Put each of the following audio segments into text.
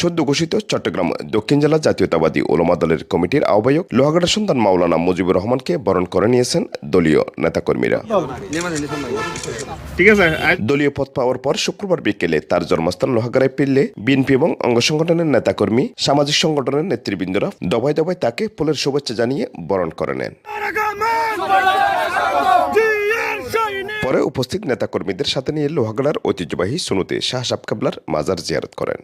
সদ্য ঘোষিত চট্টগ্রাম দক্ষিণ জেলা জাতীয়তাবাদী ওলমা দলের কমিটির আহ্বায়ক লোহাগাড়া সন্তান মাওলানা মুজিবুর রহমানকে বরণ করে নিয়েছেন দলীয় নেতাকর্মীরা। ঠিক আছে দলীয় পদ পাওয়ার পর শুক্রবার বিকেলে তার জন্মস্থান লোহাগাড়ায় ফিরলে বিএনপি এবং অঙ্গ সংগঠনের নেতাকর্মী সামাজিক সংগঠনের নেতৃবৃন্দরা দবায় দবায় তাকে ফুলের শুভেচ্ছা জানিয়ে বরণ করে নেন। পরে উপস্থিত নেতাকর্মীদের সাথে নিয়ে লোহাগড়ার ঐতিহ্যবাহী সুনুতে শাহ সাব কাবলার মাজার জিয়ারত করেন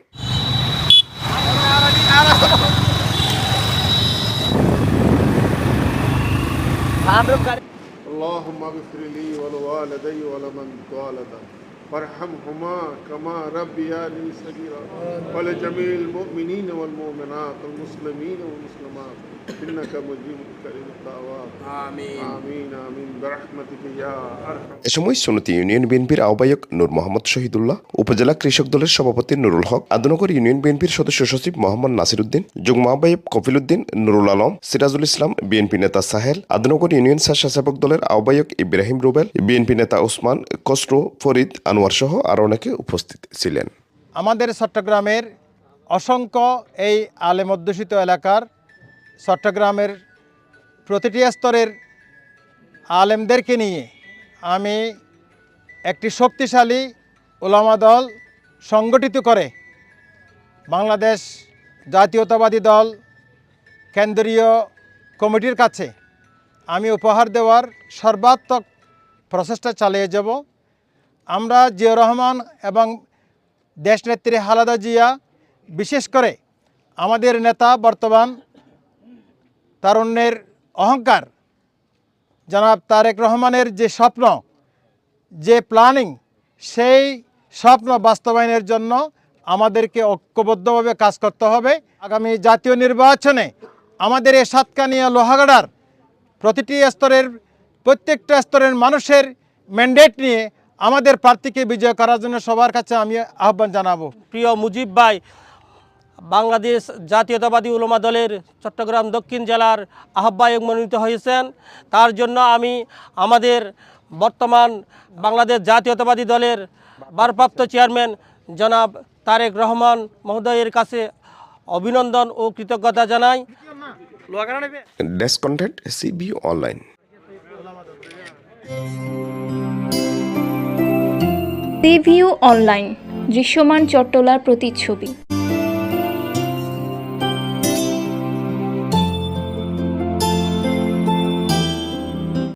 اللهم اغفر لي ولوالدي ولمن ولد وارحمهما كما ربياني صغيرا ولجميع المؤمنين والمؤمنات والمسلمين والمسلمات انك مجيب كريم الدعوات امين امين امين برحمتك يا ارحم এ সময় সুনতি ইউনিয়ন বিএনপির আহ্বায়ক নূর মোহাম্মদ শহীদুল্লাহ উপজেলা কৃষক দলের সভাপতি নুরুল হক আদনগর ইউনিয়ন বিএনপির সদস্য সচিব মোহাম্মদ নাসির উদ্দিন যুগ্ম আহ্বায়ক কফিল উদ্দিন নুরুল আলম সিরাজুল ইসলাম বিএনপি নেতা সাহেল আদনগর ইউনিয়ন স্বেচ্ছাসেবক দলের আহ্বায়ক ইব্রাহিম রুবেল বিএনপি নেতা ওসমান কসরু ফরিদ আনোয়ার সহ আরও অনেকে উপস্থিত ছিলেন। আমাদের চট্টগ্রামের অসংখ্য এই আলেম অধ্যুষিত এলাকার চট্টগ্রামের প্রতিটি স্তরের আলেমদেরকে নিয়ে আমি একটি শক্তিশালী ওলামা দল সংগঠিত করে বাংলাদেশ জাতীয়তাবাদী দল কেন্দ্রীয় কমিটির কাছে আমি উপহার দেওয়ার সর্বাত্মক প্রচেষ্টা চালিয়ে যাব। আমরা জিয়া রহমান এবং দেশনেত্রী হালাদা জিয়া, বিশেষ করে আমাদের নেতা বর্তমান তারুণ্যের অহংকার, জনাব তারেক রহমানের যে স্বপ্ন, যে প্ল্যানিং সেই স্বপ্ন বাস্তবায়নের জন্য আমাদেরকে ঐক্যবদ্ধভাবে কাজ করতে হবে। আগামী জাতীয় নির্বাচনে আমাদের এই সাতকানিয়া লোহাগাড়ার প্রতিটি স্তরের, প্রত্যেকটা স্তরের মানুষের ম্যান্ডেট নিয়ে আমাদের প্রার্থীকে বিজয় করার জন্য সবার কাছে আমি আহ্বান জানাব। প্রিয় মুজিব ভাই বাংলাদেশ জাতীয়তাবাদী উলমা দলের চট্টগ্রাম দক্ষিণ জেলার আহ্বায়ক মনোনীত হয়েছেন। তার জন্য আমি আমাদের বর্তমান বাংলাদেশ জাতীয়তাবাদী দলের ভারপ্রাপ্ত চেয়ারম্যান জনাব তারেক রহমান মহোদয়ের কাছে অভিনন্দন ও কৃতজ্ঞতা জানাই। ডেস্ক কন্টেন্ট সিবি অনলাইন সিভিউ অনলাইন দৃশ্যমান চট্টলার প্রতিচ্ছবি।